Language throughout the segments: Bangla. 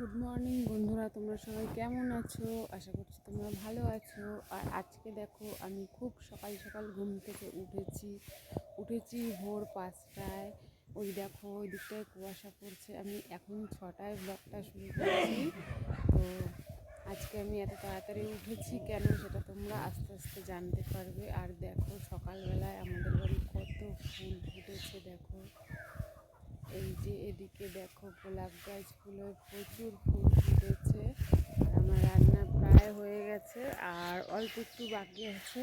গুড মর্নিং বন্ধুরা, তোমরা সবাই কেমন আছো? আশা করছি তোমরা ভালো আছো। আর আজকে দেখো, আমি খুব সকাল সকাল ঘুম থেকে উঠেছি। উঠেছি ভোর পাঁচটায়। ওই দেখো, ওই দিকটায় কুয়াশা পড়ছে। আমি এখন ছটায় ব্লগটা শুরু করছি। তো আজকে আমি এত তাড়াতাড়ি উঠেছি কেন সেটা তোমরা আস্তে আস্তে জানতে পারবে। আর দেখো, সকালবেলায় আমাদের বাড়ি কত ফুল ফুটেছে, দেখো। যে এদিকে দেখো গোলাপ গাছ ফুলে প্রচুর ফুল ফুটেছে, আর আমার রান্না প্রায় হয়ে গেছে, আর অল্প একটু বাকি আছে।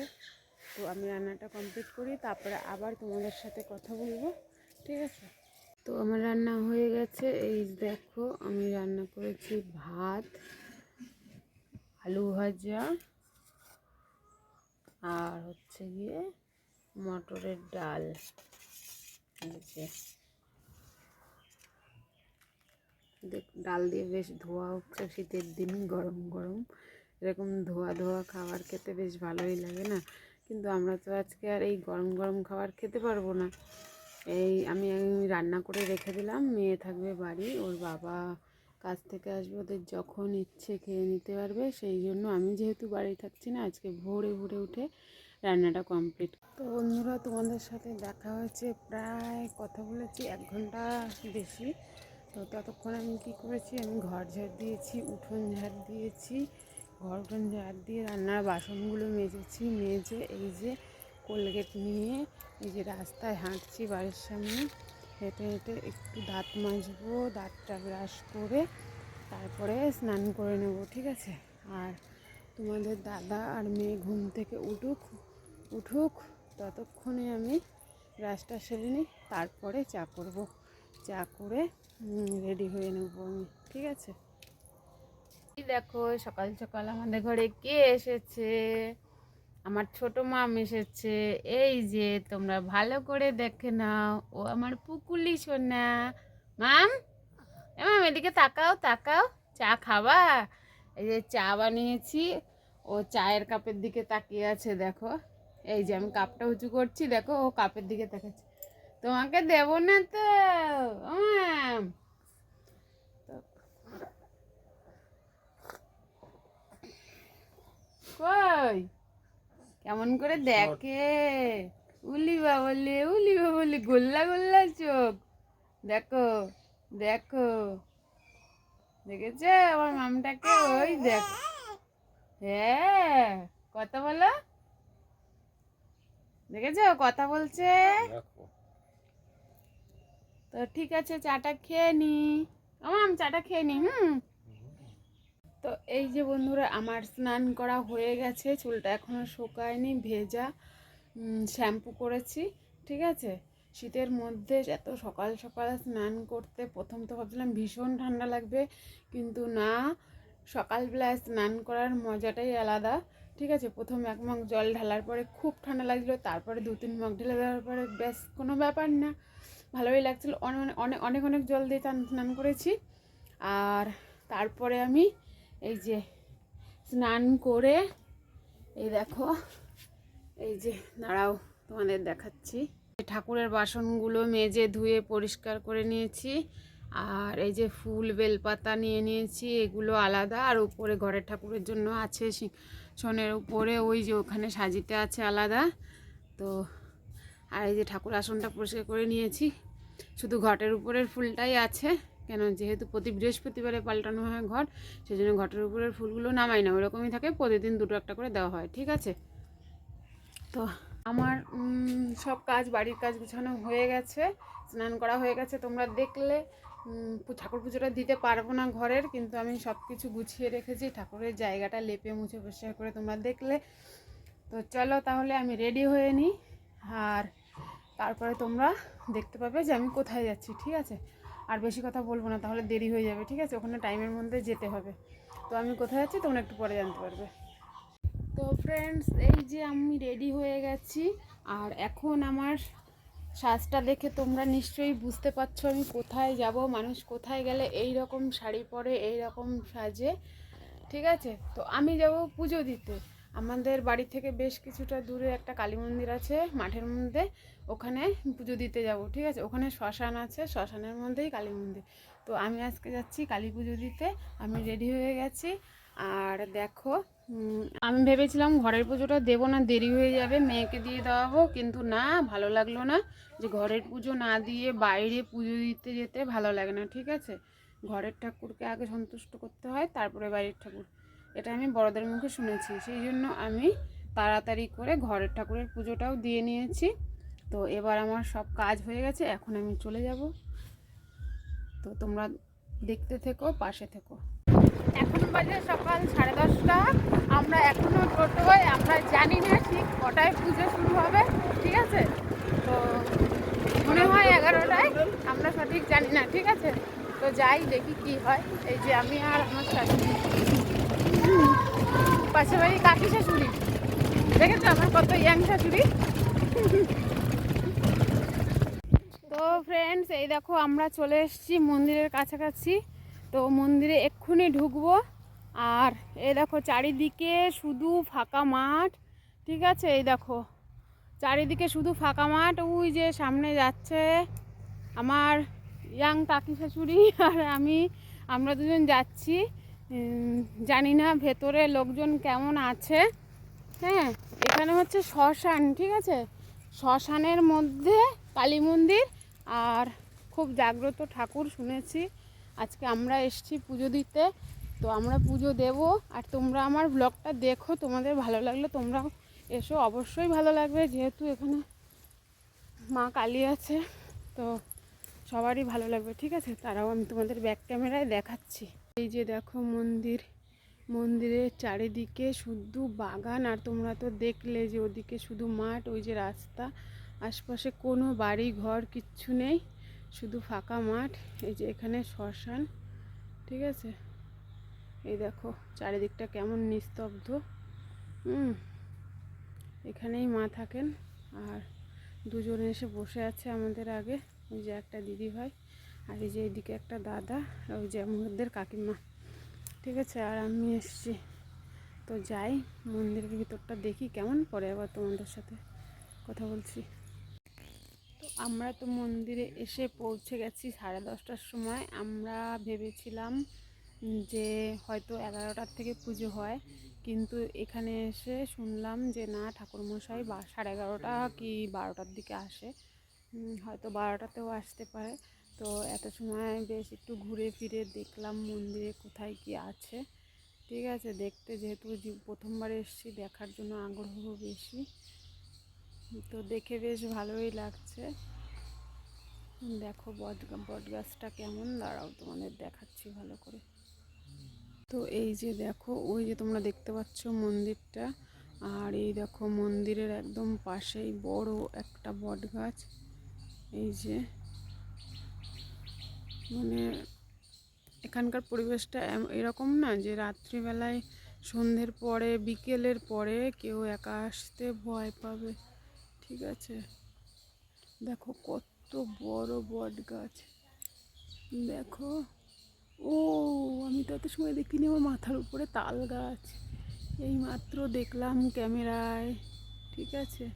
তো আমি রান্নাটা কমপ্লিট করি, তারপরে আবার তোমাদের সাথে কথা বলব, ঠিক আছে? তো আমার রান্না হয়ে গেছে, এই দেখো আমি রান্না করেছি ভাত, আলু ভাজা, আর হচ্ছে গিয়ে মটরের ডাল ডাল দিয়ে বেশ ধোয়া উঠছে শীতের দিন গরম গরম। এরকম ধোয়া ধোয়া খাবার খেতে বেশ ভালোই লাগে না? কিন্তু আমরা তো আজকে আর এই গরম গরম খাবার খেতে পারব না। এই আমি রান্না করে রেখে দিলাম, মেয়ে থাকবে বাড়ি, ওর বাবা কাজ থেকে আসবে, ওদের যখন ইচ্ছে খেয়ে নিতে পারবে, সেই জন্য আমি যেহেতু বাড়ি থাকছি না, আজকে ভোরে ভোরে উঠে রান্নাটা কমপ্লিট তো বন্ধুরা, তোমাদের সাথে দেখা হয়েছে, প্রায় কথা বলেছি এক ঘণ্টা বেশি। তো ততক্ষণ আমি কী করেছি? আমি ঘর ঝাড় দিয়েছি, উঠোন ঝাড় দিয়েছি, ঘর উঠোন ঝাড় দিয়ে রান্নার বাসনগুলো মেজেছি, মেজে এই যে কোলগেট নিয়ে এই যে রাস্তায় হাঁটছি বাড়ির সামনে। হেঁটে হেঁটে একটু দাঁত মাজবো, দাঁতটা ব্রাশ করে তারপরে স্নান করে নেব, ঠিক আছে? আর তোমাদের দাদা আর মেয়ে ঘুম থেকে উঠুক উঠুক, ততক্ষণে আমি ব্রাশটা সেরে নিই, তারপরে চা করব। চা করে রেডি হয়ে নেব আমি, ঠিক আছে? দেখো, সকাল সকাল আমাদের ঘরে কে এসেছে? আমার ছোট মাম এসেছে। এই যে, তোমরা ভালো করে দেখে নাও। ও আমার পুকুলি সোনা। মাম, এ মাম, এদিকে তাকাও তাকাও। চা খাবা? এই যে, চা বানিয়েছি। ও চায়ের কাপের দিকে তাকিয়ে আছে, দেখো। এই যে, আমি কাপটা উঁচু করছি, দেখো, ও কাপের দিকে তাকাচ্ছে। তোমাকে দেব না তো? কই? কেমন করে দেখে? উলি বাবলে উলি বাবলে, গোল্লা গোল্লা চোখ। দেখো দেখো। দেখেছে? আমার মামটাকে ওই দেখ। হ্যাঁ কথা বলো। দেখেছ? কথা বলছে? তো ঠিক আছে, চাটা খেয়ে নি। আমার চাটা খেয়ে নি, হুম। তো এই যে বন্ধুরা, আমার স্নান করা হয়ে গেছে, চুলটা এখনও শুকায়নি, ভেজা শ্যাম্পু করেছি, ঠিক আছে? শীতের মধ্যে এত সকাল সকাল স্নান করতে, প্রথম তো ভাবছিলাম ভীষণ ঠান্ডা লাগবে, কিন্তু না, সকালবেলায় স্নান করার মজাটাই আলাদা, ঠিক আছে? প্রথম এক মগ জল ঢালার পরে খুব ঠান্ডা লাগছিল, তারপরে দু তিন মগ ঢেলে দেওয়ার পরে ব্যাস, কোনো ব্যাপার না। ভালোই লাগছিল। অনেক অনেক অনেক অনেক জল দিয়ে চান- স্নান করেছি। আর তারপরে আমি এই যে স্নান করে এই দেখো, এই যে দাঁড়াও, তোমাদের দেখাচ্ছি। ঠাকুরের বাসনগুলো মেজে ধুয়ে পরিষ্কার করে নিয়েছি। আর এই যে ফুল বেলপাতা নিয়ে নিয়েছি, এগুলো আলাদা। আর উপরে ঘরের ঠাকুরের জন্য আছে সোনের উপরে ওই যে ওখানে সাজিতে আছে আলাদা। তো আর এই যে ঠাকুর আসনটা পরিষ্কার করে নিয়েছি। শুধু ঘটের উপরের ফুলটাই আছে, কেন যেহেতু প্রতি বৃহস্পতিবারে পাল্টানো হয় ঘর সেই জন্য ঘটের উপরের ফুলগুলো নামাই না, ওরকমই থাকে, প্রতিদিন দুটো একটা করে দেওয়া হয়, ঠিক আছে? তো আমার সব কাজ, বাড়ির কাজ গুছানো হয়ে গেছে, স্নান করা হয়ে গেছে, তোমরা দেখলে ঠাকুর পুজোটা দিতে পারব না ঘরের, কিন্তু আমি সব কিছু গুছিয়ে রেখেছি, ঠাকুরের জায়গাটা লেপে মুছে পরিষ্কার করে তোমরা দেখলে। তো চলো তাহলে আমি রেডি হয়ে নিই, আর তারপরে তোমরা দেখতে পাবে যে আমি কোথায় যাচ্ছি, ঠিক আছে? আর বেশি কথা বলব না, তাহলে দেরি হয়ে যাবে, ঠিক আছে? ওখানে টাইমের মধ্যে যেতে হবে। তো আমি কোথায় যাচ্ছি তোমরা একটু পরে জানতে পারবে। তো ফ্রেন্ডস এই যে আমি রেডি হয়ে গেছি, আর এখন আমার সাজটা দেখে তোমরা নিশ্চয়ই বুঝতে পারছ আমি কোথায় যাব, মানুষ কোথায় গেলে এই রকম শাড়ি পরে এই রকম সাজে, ঠিক আছে? তো আমি যাব পুজো দিতে। আমাদের বাড়ি থেকে বেশ কিছুটা দূরে একটা কালী মন্দির আছে, মাঠের মধ্যে। ওখানে পুজো দিতে যাব, ঠিক আছে? ওখানে শ্মশান আছে, শ্মশানের মধ্যেই কালী মন্দির। তো আমি আজকে যাচ্ছি কালী পুজো দিতে, আমি রেডি হয়ে গেছি। আর দেখো আমি ভেবেছিলাম ঘরের পুজোটা দেবো না, দেরি হয়ে যাবে, মেয়েকে দিয়ে দেওয়াবো, কিন্তু না, ভালো লাগল না যে ঘরের পুজো না দিয়ে বাইরে পুজো দিতে যেতে ভালো লাগে না, ঠিক আছে? ঘরের ঠাকুরকে আগে সন্তুষ্ট করতে হয়, তারপরে বাইরের ঠাকুর। এটা আমি বড়দের মুখে শুনেছি। সেই জন্য আমি তাড়াতাড়ি করে ঘরের ঠাকুরের পুজোটাও দিয়ে নিয়েছি। তো এবার আমার সব কাজ হয়ে গেছে এখন আমি চলে যাব। তো তোমরা দেখতে থেকো পাশে থেকো। এখন বাজে সকাল সাড়ে দশটা। আমরা এখনও টোটোয় আমরা জানি না ঠিক কটায় পুজো শুরু হবে ঠিক আছে? তো মনে হয় এগারোটায় আমরা সঠিক জানি না ঠিক আছে? তো যাই দেখি কি হয়। এই যে আমি আর আমার হুম, পাশে বাড়ি কাকি শাশুড়ি। দেখেছ আমার কত ইয়াং শাশুড়ি? তো ফ্রেন্ডস এই দেখো আমরা চলে এসেছি মন্দিরের কাছাকাছি। তো মন্দিরে এক্ষুনি ঢুকবো। আর এই দেখো চারিদিকে শুধু ফাঁকা মাঠ, ঠিক আছে? এই দেখো, চারিদিকে শুধু ফাঁকা মাঠ। ওই যে সামনে যাচ্ছে আমার ইয়াং কাকি শাশুড়ি আর আমি, আমরা দুজন যাচ্ছি। জানি না ভেতরে লোকজন কেমন আছে। হ্যাঁ এখানে হচ্ছে শ্মশান, ঠিক আছে? শ্মশানের মধ্যে কালী মন্দির আর খুব জাগ্রত ঠাকুর শুনেছি। আজকে আমরা এসেছি পুজো দিতে, তো আমরা পুজো দেব। আর তোমরা আমার ব্লগটা দেখো, তোমাদের ভালো লাগলে তোমরাও এসো। অবশ্যই ভালো লাগবে, যেহেতু এখানে মা কালী আছে, তো সবারই ভালো লাগবে, ঠিক আছে? তারাও আমি তোমাদের ব্যাক ক্যামেরায় দেখাচ্ছি। এই যে দেখো মন্দির, মন্দিরের চারিদিকে শুধু বাগান, আর তোমরা তো দেখলে যে ওদিকে শুধু মাঠ, ওই যে রাস্তা, আশপাশে কোনো বাড়ি, ঘর কিচ্ছু নেই, শুধু ফাঁকা মাঠ, এই যে এখানে শ্মশান, ঠিক আছে? এই দেখো চারিদিকটা কেমন নিস্তব্ধ, হুম, এখানেই মা থাকেন, আর দুজনে এসে বসে আছে আমাদের আগে, ওই যে একটা দিদি ভাই আর এই যে এইদিকে একটা দাদা, ওই যে আমাদের কাকিমা। ঠিক আছে, আর আমি এসছি। তো যাই, মন্দিরের ভিতরটা দেখি কেমন পরে আবার তোমাদের সাথে কথা বলছি। তো আমরা তো মন্দিরে এসে পৌঁছে গেছি সাড়ে দশটার সময়। আমরা ভেবেছিলাম যে হয়তো এগারোটার থেকে পুজো হয়, কিন্তু এখানে এসে শুনলাম যে না, ঠাকুরমশাই বা, সাড়ে এগারোটা কি বারোটার দিকে আসে। হয়তো বারোটাতেও আসতে পারে। তো এত সময় বেশ একটু ঘুরে ফিরে দেখলাম মন্দিরে কোথায় কি আছে। ঠিক আছে, দেখতে যেহেতু প্রথমবার এসেছি, দেখার জন্য আগ্রহ বেশি। তো দেখে বেশ ভালোই লাগছে। দেখো বট বট গাছটা কেমন, দাঁড়াও তোমাদের দেখাচ্ছি ভালো করে। তো এই যে দেখো, ওই যে তোমরা দেখতে পাচ্ছ মন্দিরটা, আর এই দেখো মন্দিরের একদম পাশেই বড় একটা বট গাছ। এই যে মানে এখানকার পরিবেশটা এরকম না যে রাত্রিবেলায় সন্ধ্যের পরে, বিকেলের পরে কেউ একা আসতে ভয় পাবে। ঠিক আছে? দেখো কত বড় বট গাছ। দেখো? ও, আমি তো এত সময় দেখিনি আমার মাথার উপরে তাল গাছ। এই মাত্র দেখলাম ক্যামেরায়। ঠিক আছে?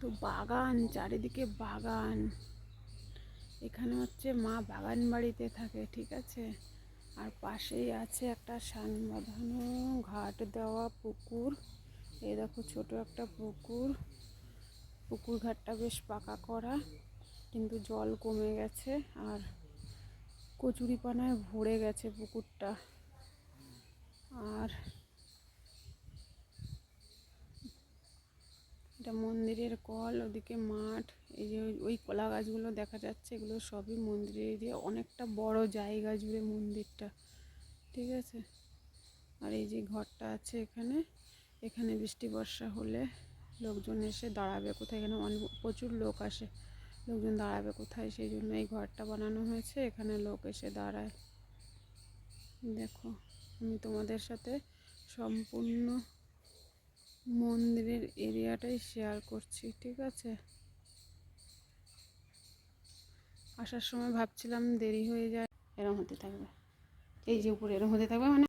তো বাগান, চারিদিকে বাগান। এখানে হচ্ছে মা বাগান বাড়িতে থাকে, ঠিক আছে? আর পাশেই আছে একটা সান বাঁধানো ঘাট দেওয়া পুকুর। এই দেখো ছোট একটা পুকুর। পুকুর ঘাটটা বেশ পাকা করা, কিন্তু জল কমে গেছে আর কচুরিপানায় ভরে গেছে পুকুরটা। আর এটা মন্দিরের কল, ওদিকে মাঠ, এই যে ওই- কলা গাছগুলো দেখা যাচ্ছে, এগুলো সবই মন্দিরের দিয়ে অনেকটা বড় জায়গা জুড়ে মন্দিরটা, ঠিক আছে? আর এই যে ঘরটা আছে এখানে এখানে বৃষ্টি, বর্ষা হলে লোকজন এসে দাঁড়াবে কোথায়? এখানে অনেক প্রচুর লোক আসে, লোকজন দাঁড়াবে কোথায়? সেই জন্য এই ঘরটা বানানো হয়েছে, এখানে লোক এসে দাঁড়ায়। দেখো, আমি তোমাদের সাথে সম্পূর্ণ মন্দিরের এরিয়াটাই শেয়ার করছি, ঠিক আছে? আসার সময় ভাবছিলাম দেরি হয়ে যায়। এরম হতে থাকবে। এই যে উপরে এরম হতে থাকবে মানে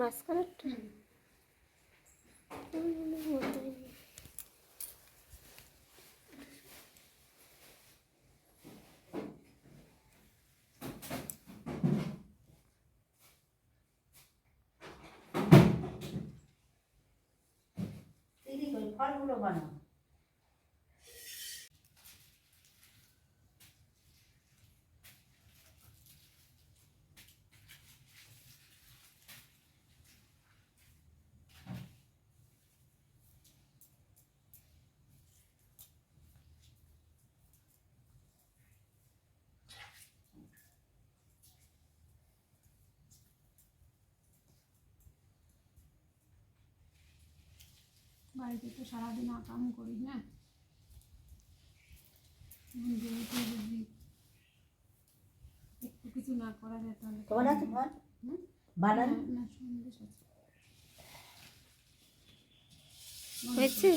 মাঝখানেরটা? ফলগুলো বানাও বাড়িতে তো সারাদিন আকাম করি না? যেহেতু যদি একটু কিছু না করা যায় তাহলে তোমার আছে ফল? বানান না, না, সন্দেশ আছে। হয়েছে?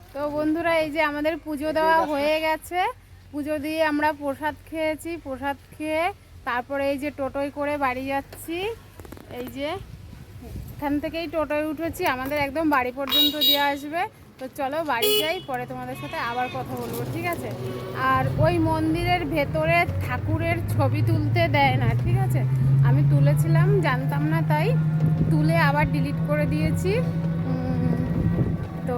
তো বন্ধুরা এই যে আমাদের পুজো দেওয়া হয়ে গেছে। পুজো দিয়ে আমরা প্রসাদ খেয়েছি প্রসাদ খেয়ে তারপরে এই যে টোটোয় করে বাড়ি যাচ্ছি। এই যে এখান থেকেই টোটোয় উঠেছি, আমাদের একদম বাড়ি পর্যন্ত দিয়ে আসবে। তো চলো বাড়ি যাই, পরে তোমাদের সাথে আবার কথা বলব, ঠিক আছে? আর ওই মন্দিরের ভেতরে ঠাকুরের ছবি তুলতে দেয় না, ঠিক আছে? আমি তুলেছিলাম, জানতাম না তাই, তুলে আবার ডিলিট করে দিয়েছি। তো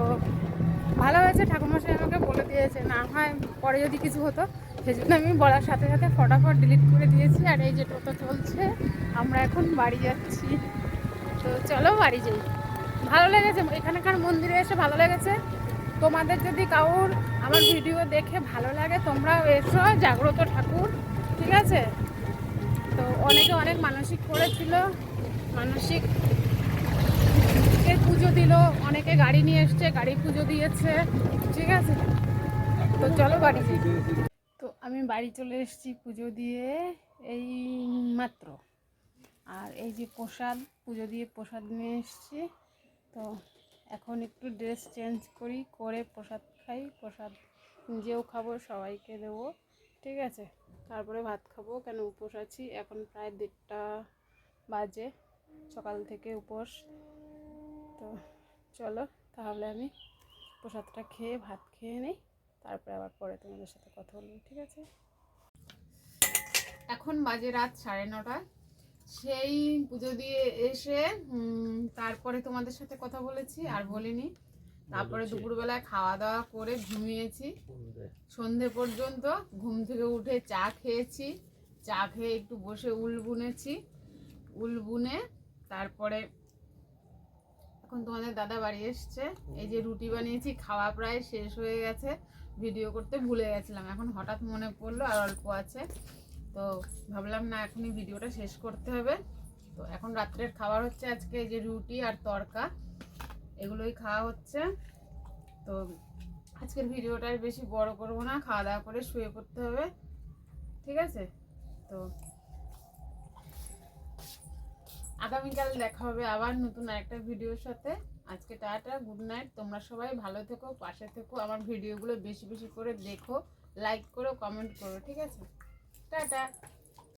ভালো হয়েছে, ঠাকুরমশাই আমাকে বলে দিয়েছে, না হয় পরে যদি কিছু হতো, সেজন্য আমি বলার সাথে সাথে ফটাফট ডিলিট করে দিয়েছি, আর এই যে টোটো চলছে, আমরা এখন বাড়ি যাচ্ছি। তো চলো বাড়ি যাই। ভালো লেগেছে, এখানকার মন্দিরে এসে ভালো লেগেছে। তোমাদের যদি কাউর আমার ভিডিও দেখে ভালো লাগে, তোমরাও এসো, জাগ্রত ঠাকুর, ঠিক আছে? তো অনেকে অনেক মানসিক করেছিল, মানসিক পুজো দিল, অনেকে গাড়ি নিয়ে এসছে, গাড়ি পুজো দিয়েছে, ঠিক আছে? তো চলো বাড়ি যাই। তো আমি বাড়ি চলে এসেছি পুজো দিয়ে, এই মাত্র। আর এই যে প্রসাদ, পুজো দিয়ে প্রসাদ নিয়ে এসেছি। তো এখন একটু ড্রেস চেঞ্জ করি, করে প্রসাদ খাই। প্রসাদ নিজেও খাব, সবাইকে দেবো, ঠিক আছে? তারপরে ভাত খাব, কেন উপোস আছি? এখন প্রায় দেড়টা বাজে, সকাল থেকে উপোস। তো চলো, তাহলে আমি প্রসাদটা খেয়ে ভাত খেয়ে নিই, তারপরে আবার পরে তোমাদের সাথে কথা বলব, ঠিক আছে? এখন বাজে রাত সাড়ে নটা। সেই পুজো দিয়ে এসে তারপরে তোমাদের সাথে কথা বলেছি আর বলিনি। তারপরে দুপুরবেলায় খাওয়া দাওয়া করে ঘুমিয়েছি। সন্ধে পর্যন্ত ঘুম থেকে উঠে চা খেয়েছি। চা খেয়ে একটু বসে উল বুনেছি। উল বুনে তারপরে এখন তোমাদের দাদা বাড়ি এসছে। এই যে রুটি বানিয়েছি খাওয়া প্রায় শেষ হয়ে গেছে। ভিডিও করতে ভুলে গেছিলাম। এখন হঠাৎ মনে পড়ল আর অল্প আছে। তো ভাবলাম না এখনই ভিডিওটা শেষ করতে হবে। তো এখন রাত্রের খাবার হচ্ছে আজকে যে রুটি আর তরকা এগুলোই খাওয়া হচ্ছে। তো আজকের ভিডিওটা বেশি বড় করব না খাওয়া দাওয়া করে শুয়ে পড়তে হবে, ঠিক আছে? তো আগামীকাল দেখা হবে আবার নতুন একটা ভিডিওর সাথে। আজকে টাটা, গুড নাইট, তোমরা সবাই ভালো থেকো, পাশে থেকো, আমার ভিডিওগুলো বেশি বেশি করে দেখো লাইক করো কমেন্ট করো, ঠিক আছে? টাটা